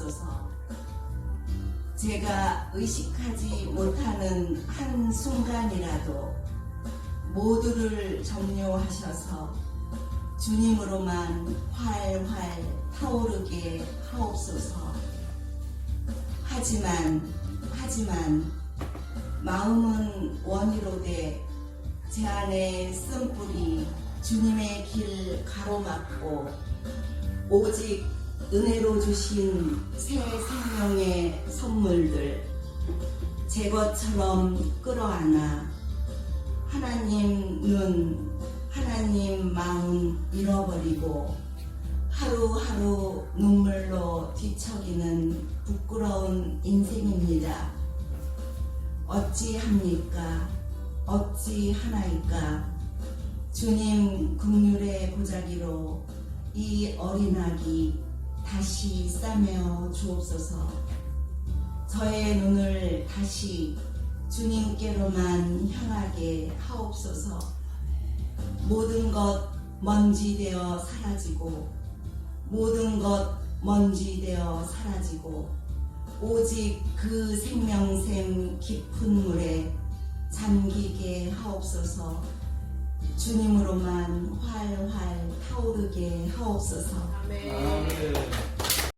하옵소서. 제가 의식하지 못하는 한 순간이라도 모두를 점료하셔서 주님으로만 활활 타오르게 하옵소서. 하지만, 하지만, 마음은 원이로되 제 안에 쓴 뿌리 주님의 길 가로막고 오직 은혜로 주신 새 생명의 선물들 제 것처럼 끌어안아 하나님 눈, 하나님 마음 잃어버리고 하루하루 눈물로 뒤척이는 부끄러운 인생입니다. 어찌합니까? 어찌하나이까? 주님 국률의 보자기로 이 어린아기 다시 싸매어 주옵소서. 저의 눈을 다시 주님께로만 향하게 하옵소서. 모든 것 먼지 되어 사라지고 모든 것 먼지 되어 사라지고 오직 그 생명샘 깊은 물에 잠기게 하옵소서. 주님으로만 활활 타오르게 하옵소서. 아멘.